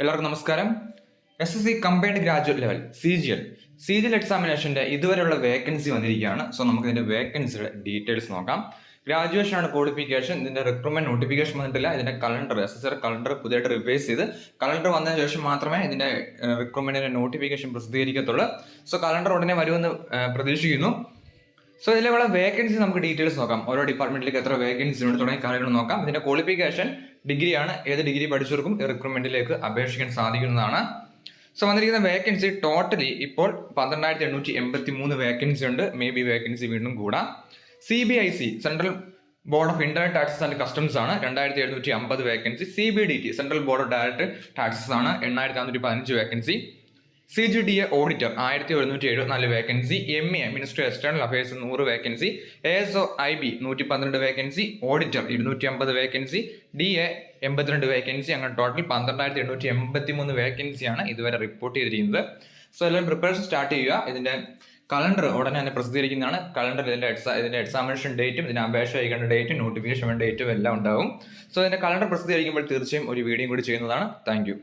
എല്ലാവർക്കും നമസ്കാരം. S S C combined graduate level C G L C G L എക്സാമിനേഷന്റെ ഇതുവരെയുള്ള vacancy വന്നിരിക്കുകയാണ്. So നമുക്ക് ഇതിന്റെ വേക്കൻസിയുടെ ഡീറ്റെയിൽസ് നോക്കാം. ഗ്രാജുവേഷൻ ആണ് ക്വാളിഫിക്കേഷൻ ഇതിന്റെ റിക്രൂട്ട്മെന്റ് നോട്ടിഫിക്കേഷൻ വന്നിട്ടില്ല. ഇതിന്റെ calendar S S R calendar പുതിയതായിട്ട് റിവൈസ് ചെയ്ത് കലണ്ടർ വന്നതിന് ശേഷം മാത്രമേ ഇതിന്റെ റിക്രൂട്ട്മെന്റിന്റെ നോട്ടിഫിക്കേഷൻ പ്രസിദ്ധീകരിക്കത്തുള്ളൂ. സോ കലണ്ടർ ഉടനെ വരുമെന്ന് പ്രതീക്ഷിക്കുന്നു. സോ ഇതിലുള്ള വേക്കൻസി നമുക്ക് ഡീറ്റെയിൽസ് നോക്കാം. ഓരോ ഡിപ്പാർട്ട്മെന്റിലേക്ക് എത്ര വേക്കൻസി ഉണ്ട് തുടങ്ങിയ കാര്യങ്ങൾ നോക്കാം. ഇതിന്റെ ക്വാളിഫിക്കേഷൻ ഡിഗ്രിയാണ്. ഏത് ഡിഗ്രി പഠിച്ചവർക്കും റിക്രൂട്ട്മെന്റിലേക്ക് അപേക്ഷിക്കാൻ സാധിക്കുന്നതാണ്. സോ വന്നിരിക്കുന്ന വേക്കൻസി ടോട്ടലി ഇപ്പോൾ പന്ത്രണ്ടായിരത്തി എണ്ണൂറ്റി എൺപത്തി മൂന്ന് വേക്കൻസി ഉണ്ട്. മേ ബി വേക്കൻസി വീണ്ടും കൂടാം. C B I C central board of internet taxes and customs ആണ്. രണ്ടായിരത്തി എഴുന്നൂറ്റി അമ്പത് vacancy C B D T central board of direct taxes ആണ്. എണ്ണായിരത്തി നാനൂറ്റി പതിനഞ്ച് vacancy C G D A auditor ആയിരത്തി ഒരുന്നൂറ്റി എഴുപത്തിനാല് vacancy M A minister external affairs നൂറ് vacancy A S O I B നൂറ്റി പന്ത്രണ്ട് വേക്കൻസി ഓഡിറ്റർ ഇരുന്നൂറ്റി അമ്പത് വേക്കൻസി ഡി എ എൺപത്തിരണ്ട് വേക്കൻസി അങ്ങനെ ടോട്ടൽ പന്ത്രണ്ടായിരത്തി എണ്ണൂറ്റി എൺപത്തി മൂന്ന് വേക്കൻസിയാണ് ഇതുവരെ റിപ്പോർട്ട് ചെയ്തിരിക്കുന്നത്. സോ എല്ലാം പ്രിപ്പറേഷൻ സ്റ്റാർട്ട് ചെയ്യുക. ഇതിന്റെ കലണ്ടർ ഉടനെ തന്നെ പ്രസിദ്ധീകരിക്കുന്നതാണ്. കലണ്ടർ ഇതിന്റെ എക്സാം ഇതിന്റെ എക്സാമിനേഷൻ ഡേറ്റും ഇതിന് അപേക്ഷ അയക്കേണ്ട ഡേറ്റും നോട്ടിഫിക്കേഷൻ ഡേറ്റും എല്ലാം ഉണ്ടാവും. സോ ഇതിന്റെ കലണ്ടർ പ്രസിദ്ധീകരിക്കുമ്പോൾ തീർച്ചയായും ഒരു വീഡിയോ കൂടി ചെയ്യുന്നതാണ്. താങ്ക്